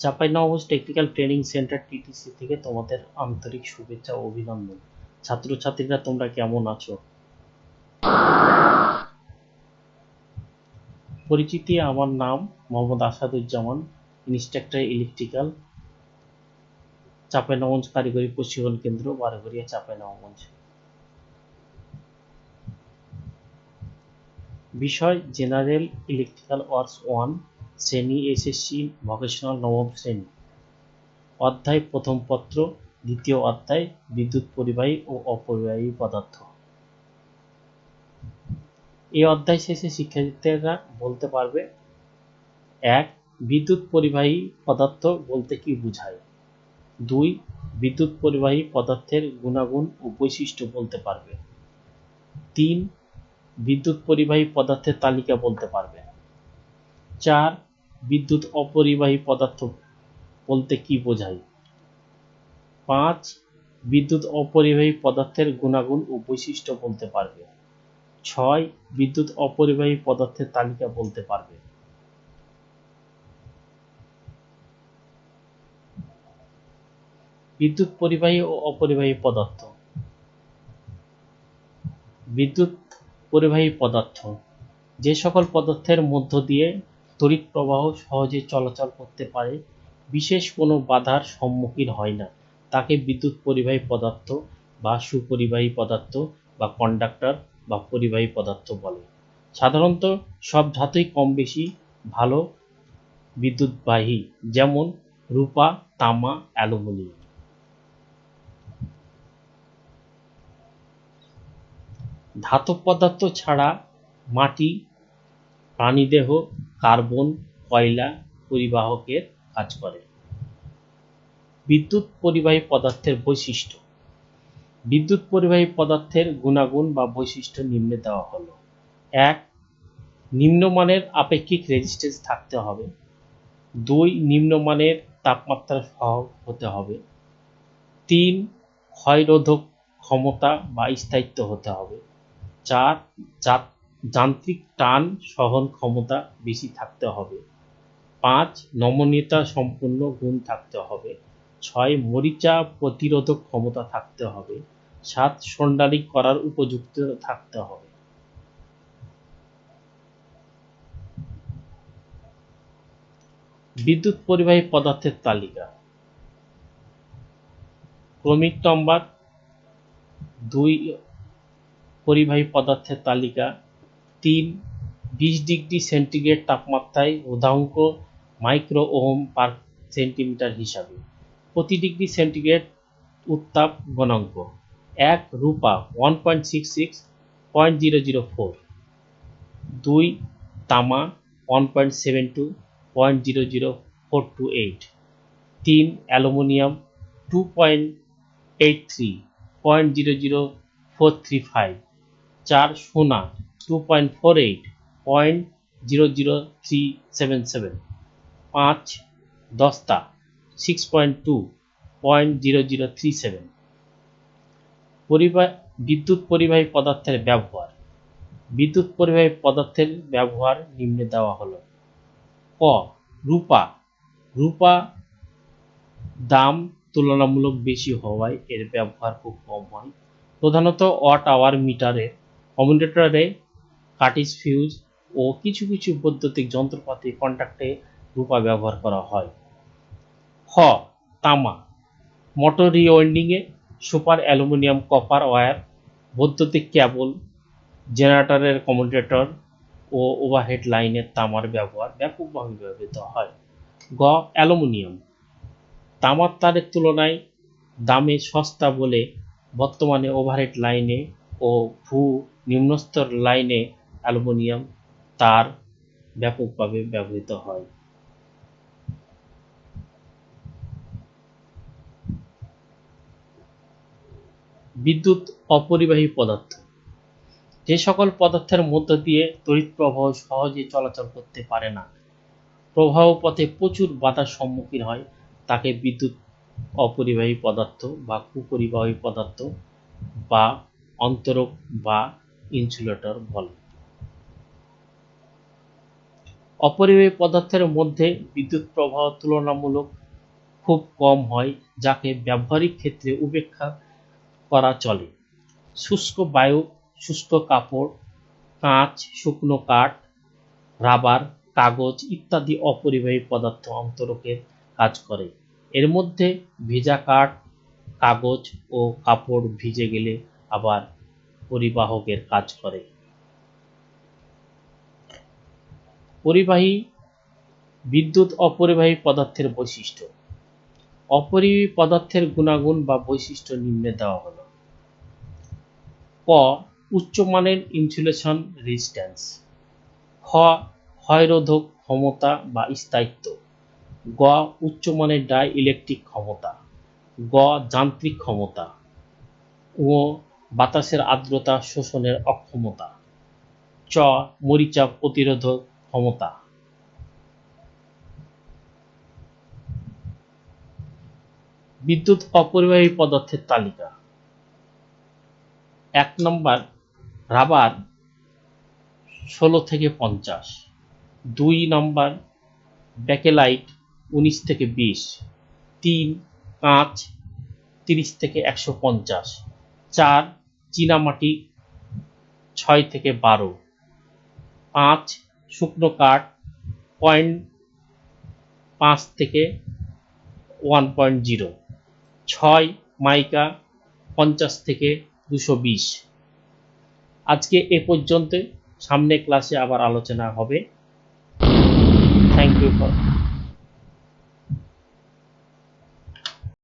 Chapainawabganj technical training centre TTC থেকে তোমাদের আন্তরিক শুভেচ্ছা ও অভিনন্দন। ছাত্রছাত্রীরা, তোমরা কেমন আছো? পরিচিতি আমার নাম মোহাম্মদ আসাদুজ্জামান ইনস্ট্রাক্টর ইলেকট্রিক্যাল চাঁপাইনবাবগঞ্জ কারিগরি প্রশিক্ষণ কেন্দ্র বারোঘরিয়া চাঁপাইনবাবগঞ্জ। বিষয় জেনারেল ইলেকট্রিক্যাল ওয়ার্কস ওয়ান শ্রেণি এসএসসি ভোকেশনাল নবম শ্রেণি। অধ্যায় প্রথম পত্র, দ্বিতীয় অধ্যায়, বিদ্যুৎ পরিবাহী ও অপরিবাহী পদার্থ। এই অধ্যায় শেষে শিক্ষার্থীরা বলতে পারবে, এক, বিদ্যুৎ পরিবাহী পদার্থ বলতে কি বোঝায়? দুই, বিদ্যুৎ পরিবাহী পদার্থের গুণাগুণ ও বৈশিষ্ট্য বলতে পারবে। তিন, বিদ্যুৎ পরিবাহী পদার্থের তালিকা বলতে পারবে। চার বিদ্যুৎ অপরিবাহী পদার্থ বলতে কি বোঝায়? পাঁচ, বিদ্যুৎ অপরিবাহী পদার্থের গুণাগুণ ও বৈশিষ্ট্য বলতে পারবে। ছয়, বিদ্যুৎ অপরিবাহী পদার্থের তালিকা বলতে পারবে। বিদ্যুৎ পরিবাহী ও অপরিবাহী পদার্থ। বিদ্যুৎ পরিবাহী পদার্থ যে সকল পদার্থের মধ্য দিয়ে তড়িৎ প্রবাহ সহজে চলাচল করতে পারে, বিশেষ কোনো বাধার সম্মুখীন হয় না। তাকে বিদ্যুৎ পরিবাহী পদার্থ বা সুপরিবাহী পদার্থ বা কন্ডাক্টর বা পরিবাহী পদার্থ বলে। সাধারণত সব ধাতুই কম বেশি ভালো বিদ্যুৎবাহী, যেমন রূপা, তামা, অ্যালুমিনিয়াম। ধাতব পদার্থ ছাড়া মাটি, প্রাণীদেহ কার্বন, কয়লা পরিবাহকের কাজ করে। বিদ্যুৎ পরিবাহী পদার্থের বৈশিষ্ট্য। বিদ্যুৎ পরিবাহী পদার্থের গুণাগুণ বা বৈশিষ্ট্য নিম্নে দেওয়া হলো। এক, নিম্নমানের আপেক্ষিক রেজিস্ট্যান্স থাকতে হবে। দুই, নিম্নমানের তাপমাত্রা সহ হতে হবে। তিন, ক্ষয়রোধক ক্ষমতা বা স্থায়িত্ব হতে হবে। চার যান্ত্রিক টান সহন ক্ষমতা বেশি থাকতে হবে। পাঁচ, নমনীয়তা সম্পূর্ণ গুণ থাকতে হবে। ছয়, মরিচা প্রতিরোধক ক্ষমতা থাকতে হবে। সাত, সন্ডালি করার উপযুক্ত থাকতে হবে। বিদ্যুৎ পরিবাহী পদার্থের তালিকা। ক্রমিক নম্বর দুই পরিবাহী পদার্থের তালিকা। তিন বিশ ডিগ্রি সেন্টিগ্রেড তাপমাত্রায় রোধাঙ্ক মাইক্রো ওহম পার সেন্টিমিটার হিসাবে। প্রতি ডিগ্রি সেন্টিগ্রেড উত্তাপ গণাঙ্ক। এক রূপা one point six six point zero zero four. দুই তামা one point seven two point zero zero four two eight. তিন aluminium two point eight three point zero zero four three five. চার সোনা two point four eight point zero zero three seven seven পাঁচ দস্তা six point two point zero zero three seven পরিবাহ, বিদ্যুৎ পরিবাহী পদার্থের ব্যবহার। বিদ্যুৎ পরিবাহী পদার্থের ব্যবহার নিম্নে দেওয়া হলো। ক, রূপা। রূপা দাম তুলনামূলক বেশি হওয়ায় এর ব্যবহার খুব কম হয়। প্রধানত ওয়াট আওয়ার মিটারে কমিউনিটারে কাটিস ফিউজ ও কিছু কিছু বৈদ্যুতিক যন্ত্রপাতি কন্ট্যাক্টে রূপা ব্যবহার করা হয়। খ তামা। মোটর রিওয়াইন্ডিংয়ে সুপার অ্যালুমিনিয়াম কপার ওয়্যার বৈদ্যুতিক কেবল জেনারেটরের কমিউনিটেটর ও ওভারহেড লাইনের তামার ব্যবহার ব্যাপকভাবে ব্যবহৃত হয়। গ, অ্যালুমিনিয়াম। তামার তারের তুলনায় দামে সস্তা বলে বর্তমানে ওভারহেড লাইনে ও ভূ নিম্নস্তর লাইনে অ্যালুমিনিয়াম তার ব্যাপকভাবে ব্যবহৃত হয়। বিদ্যুৎ অপরিবাহী পদার্থ। যে সকল পদার্থের মধ্য দিয়ে তড়িৎ প্রবাহ সহজে চলাচল করতে পারে না। প্রবাহ পথে প্রচুর বাধার সম্মুখীন হয় তাকে বিদ্যুৎ অপরিবাহী পদার্থ বা কুপরিবাহী পদার্থ বা অন্তরক বা ইনসুলেটর বলে। অপরিবাহী পদার্থের মধ্যে বিদ্যুৎ প্রবাহ তুলনামূলক খুব কম হয়, যাকে ব্যবহারিক ক্ষেত্রে উপেক্ষা করা চলে। শুষ্ক বায়ু, শুষ্ক কাপড়, কাঁচ, শুকনো কাঠ, রাবার, কাগজ ইত্যাদি অপরিবাহী পদার্থ অন্তরকের কাজ করে। এর মধ্যে ভেজা কাঠ, কাগজ ও কাপড় ভিজে গেলে আবার পরিবাহকের কাজ করে। পরিবাহী বিদ্যুৎ অপরিবাহী পদার্থের বৈশিষ্ট্য। অপরিবাহী পদার্থের গুণাগুণ বা বৈশিষ্ট্য নিম্নে দেওয়া হলো। ক উচ্চমানের ইনসুলেশন রেজিস্ট্যান্স। খ, ক্ষয়রোধক ক্ষমতা বা স্থায়িত্ব। গ উচ্চমানের ডাই ইলেকট্রিক ক্ষমতা। গ, যান্ত্রিক ক্ষমতা। ও বাতাসের আর্দ্রতা শোষণের অক্ষমতা। চ, মরিচা প্রতিরোধক ক্ষমতা বিদ্যুৎ অপরিবাহী পদার্থের তালিকা এক নম্বর, রাবার, ষোলো থেকে পঞ্চাশ। দুই নম্বর, ব্যাকেলাইট, উনিশ থেকে বিশ। তিন কাঁচ তিরিশ থেকে একশো পঞ্চাশ। চার, চীনামাটি, ছয় থেকে বারো। পাঁচ শুকনো কাঠ পয়েন্ট পাঁচ থেকে ওয়ান পয়েন্ট জিরো ছয় মাইকা পঞ্চাশ থেকে দুশো বিশ। আজকে এ পর্যন্ত সামনে ক্লাসে আবার আলোচনা হবে। Thank you for